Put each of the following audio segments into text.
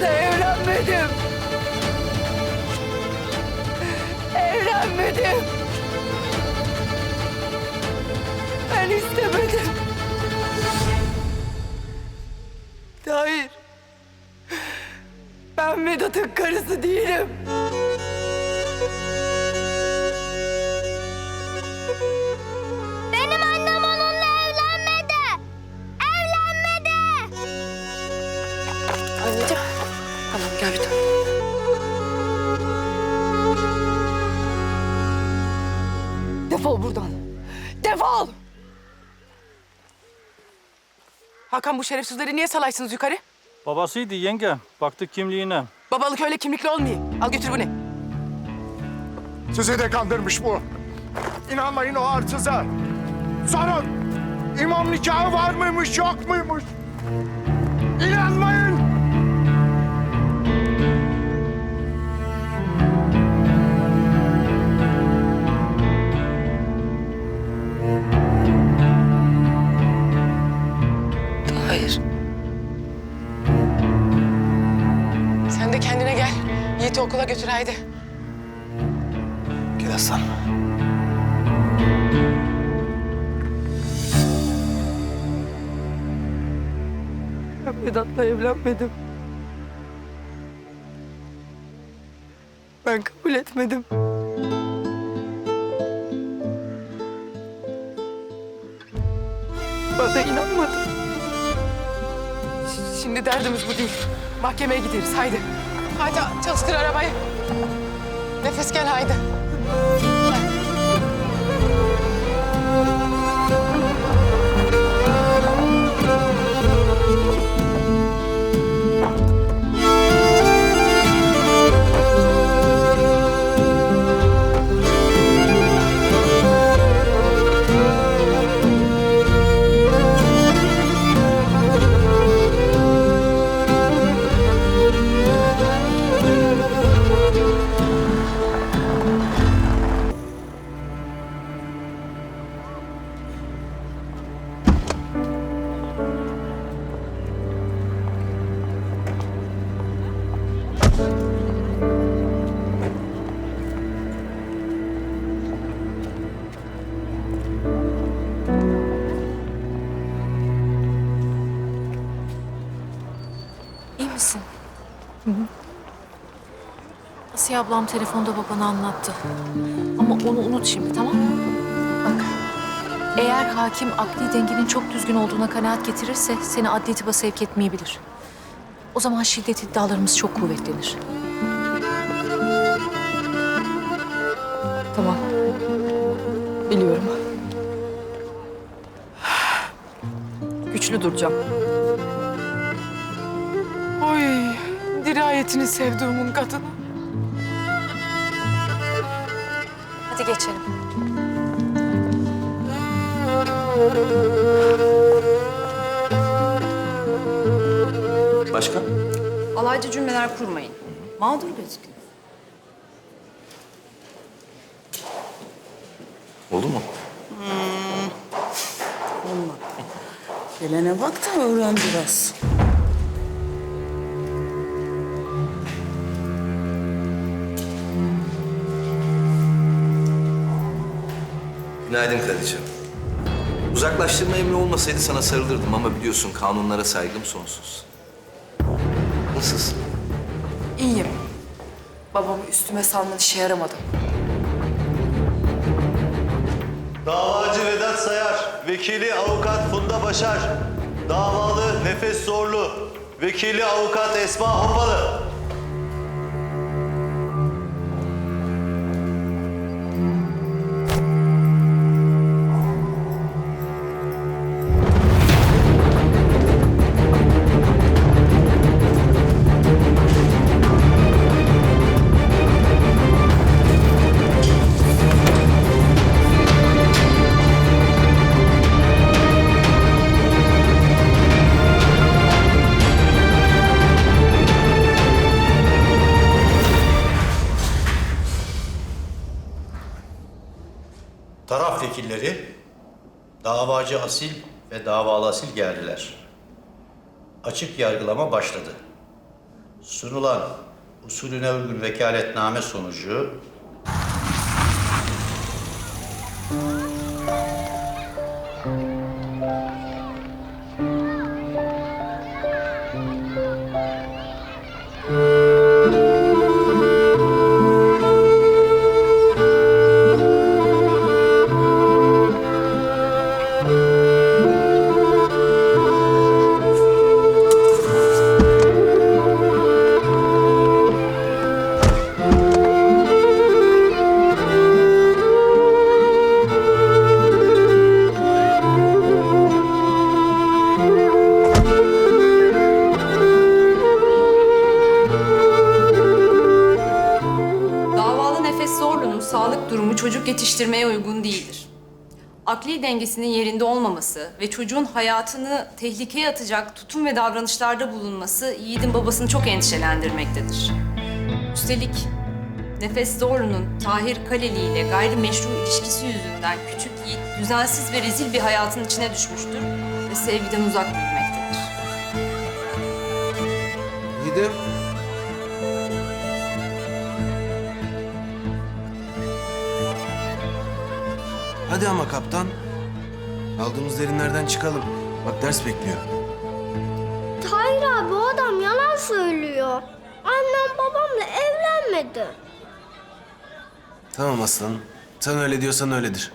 Vedat'la evlenmedim. Evlenmedim. Ben istemedim. Hayır. Ben Vedat'ın karısı değilim. Hakan bu şerefsizleri niye salaysınız yukarı? Babasıydı yenge. Baktık kimliğine. Babalık öyle kimlikli olmuyor. Al götür bunu. Sizi de kandırmış bu. İnanmayın o arsıza. Sorun. İmam nikahı var mıymış yok muymuş? Yiğit'i okula götür haydi. Gel Hasan. Ben Vedat'la evlenmedim. Ben kabul etmedim. Bana inanmadı. Şimdi derdimiz bu değil. Mahkemeye gideriz haydi. Haydi çalıştır arabayı. Nefes gel haydi. Asiye ablam telefonda babana anlattı. Ama onu unut şimdi tamam mı? Bak. Eğer hakim akli dengenin çok düzgün olduğuna kanaat getirirse seni adli tıba sevk etmeyebilir. O zaman şiddet iddialarımız çok kuvvetlenir. Tamam. Biliyorum. Güçlü duracağım. Oy, dirayetini sevdiğimin kadını. Hadi geçelim. Başka? Alaycı cümleler kurmayın. Mağdur gözüküyor. Oldu mu? Olma. Gelene bak da öğren biraz. Günaydın Kadıcığım. Uzaklaştırma emri olmasaydı sana sarılırdım ama biliyorsun kanunlara saygım sonsuz. Nasılsın? İyiyim. Babamı üstüme salman işe yaramadı. Davacı Vedat Sayar, vekili avukat Funda Başar, davalı Nefes Zorlu, vekili avukat Esma Hopalı. Davacı Asil ve davalı Asil geldiler. Açık yargılama başladı. Sunulan usulüne uygun vekaletname sonucu durumu çocuk yetiştirmeye uygun değildir. Akli dengesinin yerinde olmaması ve çocuğun hayatını tehlikeye atacak tutum ve davranışlarda bulunması Yiğit'in babasını çok endişelendirmektedir. Üstelik Nefes Zorlu'nun Tahir Kaleli ile gayrimeşru ilişkisi yüzünden küçük Yiğit düzensiz ve rezil bir hayatın içine düşmüştür ve sevgiden uzak büyümektedir. Yiğidim. Hadi ama kaptan. Aldığımız derinlerden çıkalım. Bak ders bekliyor. Tahir abi o adam yalan söylüyor. Annem babamla evlenmedi. Tamam aslanım. Sen öyle diyorsan öyledir.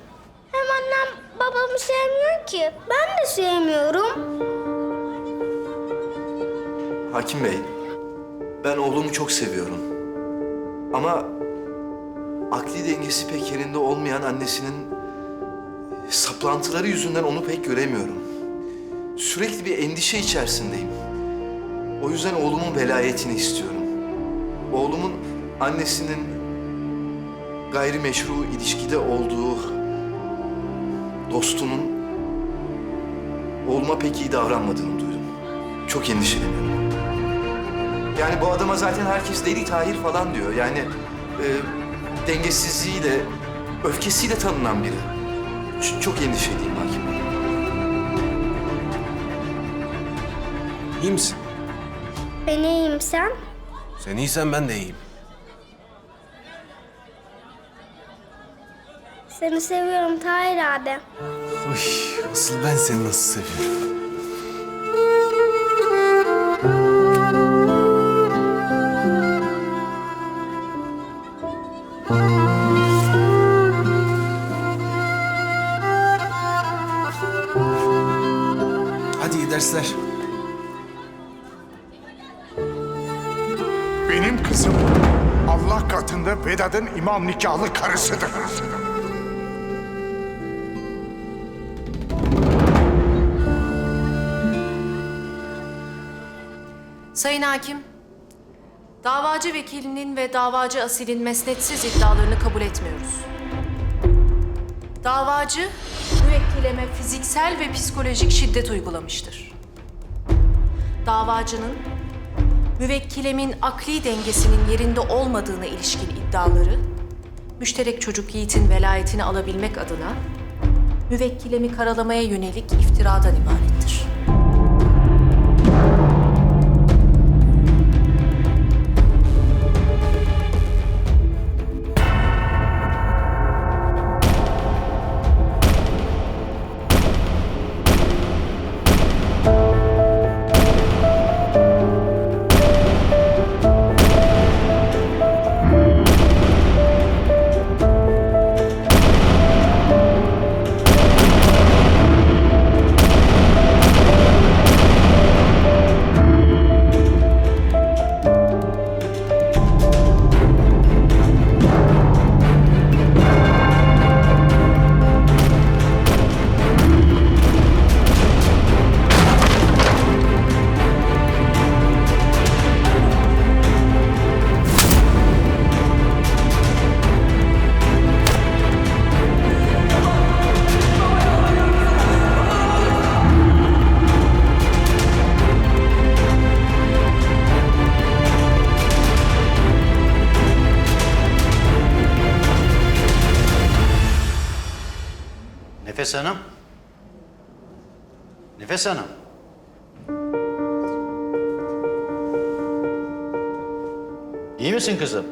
Hem annem babamı sevmiyor ki. Ben de sevmiyorum. Hakim Bey, ben oğlumu çok seviyorum. Ama akli dengesi pek yerinde olmayan annesinin saplantıları yüzünden onu pek göremiyorum. Sürekli bir endişe içerisindeyim. O yüzden oğlumun velayetini istiyorum. Oğlumun annesinin gayrimeşru ilişkide olduğu dostunun oğluma pek iyi davranmadığını duydum. Çok endişeleniyorum. Yani bu adama zaten herkes deli Tahir falan diyor. Yani e, dengesizliğiyle, öfkesiyle tanınan biri. Ç- çok endişeliyim hakim bey. İyi misin? Ben iyiyim sen. Sen iyisen ben de iyiyim. Seni seviyorum Tahir abi. Uy, asıl ben seni nasıl seviyorum. Hadi iyi dersler. Benim kızım Allah katında Vedat'ın imam nikahlı karısıdır. Sayın Hakim, davacı vekilinin ve davacı asilin mesnetsiz iddialarını kabul etmiyoruz. Davacı, müvekkileme fiziksel ve psikolojik şiddet uygulamıştır. Davacının, müvekkilemin akli dengesinin yerinde olmadığına ilişkin iddiaları, müşterek çocuk Yiğit'in velayetini alabilmek adına müvekkilemi karalamaya yönelik iftiradan ibarettir. Nefes Hanım. Nefes Hanım. İyi misin kızım?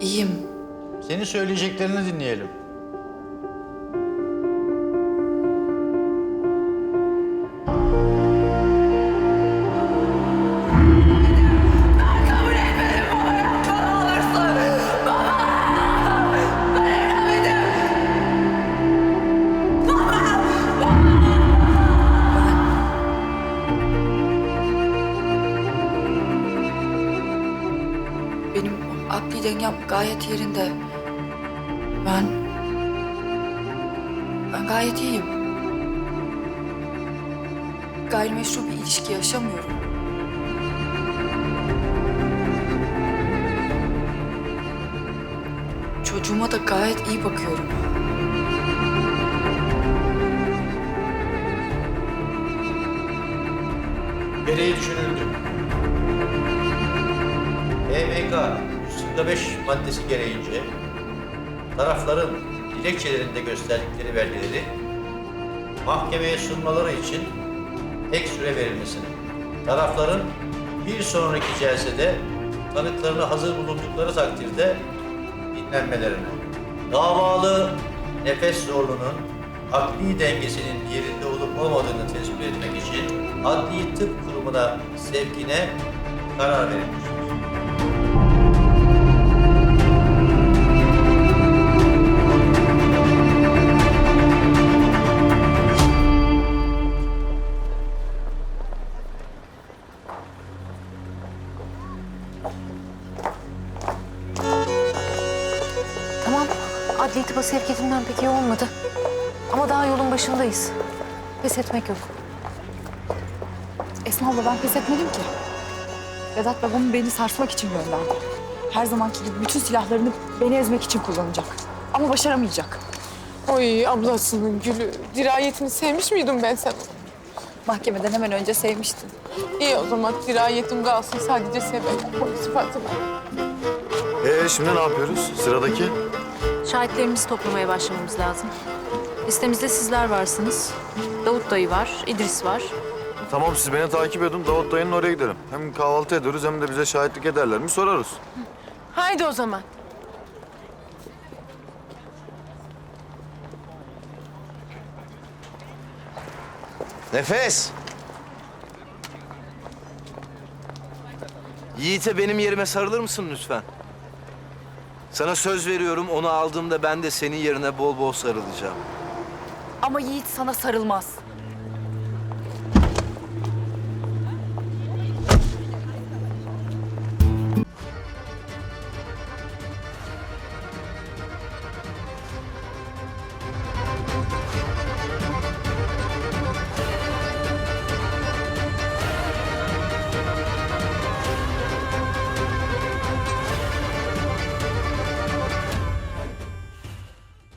İyiyim. Senin söyleyeceklerini dinleyelim. Dengem gayet yerinde. Ben... Ben gayet iyiyim. Gayrimeşru bir ilişki yaşamıyorum. Çocuğuma da gayet iyi bakıyorum. Gereği düşünüldü. EMK 105 maddesi gereğince tarafların dilekçelerinde gösterdikleri belgeleri mahkemeye sunmaları için tek süre verilmesini, tarafların bir sonraki celsede tanıklarını hazır bulundukları takdirde dinlenmelerini, davalı Nefes Zorlu'nun akli dengesinin yerinde olup olmadığını tespit etmek için Adli Tıp Kurumu'na sevkine karar verilmiştir. Adli tıpa sevkiyetinden pek iyi olmadı. Ama daha yolun başındayız. Pes etmek yok. Esma abla ben pes etmedim ki. Vedat babamı beni sarsmak için gönderdi. Her zamanki gibi bütün silahlarını beni ezmek için kullanacak. Ama başaramayacak. Oy ablasının gülü. Dirayetini sevmiş miydim ben sen? Mahkemeden hemen önce sevmiştin. İyi o zaman dirayetim kalsın sadece sebep. Oy sıfatına. Ee şimdi ne yapıyoruz? Sıradaki? Şahitlerimizi toplamaya başlamamız lazım. Listemizde sizler varsınız. Davut dayı var, İdris var. Tamam siz beni takip edin. Davut dayının oraya gidelim. Hem kahvaltı ediyoruz hem de bize şahitlik ederler mi sorarız. Haydi o zaman. Nefes! Yiğit'e benim yerime sarılır mısın lütfen? Sana söz veriyorum onu aldığımda ben de senin yerine bol bol sarılacağım. Ama Yiğit sana sarılmaz.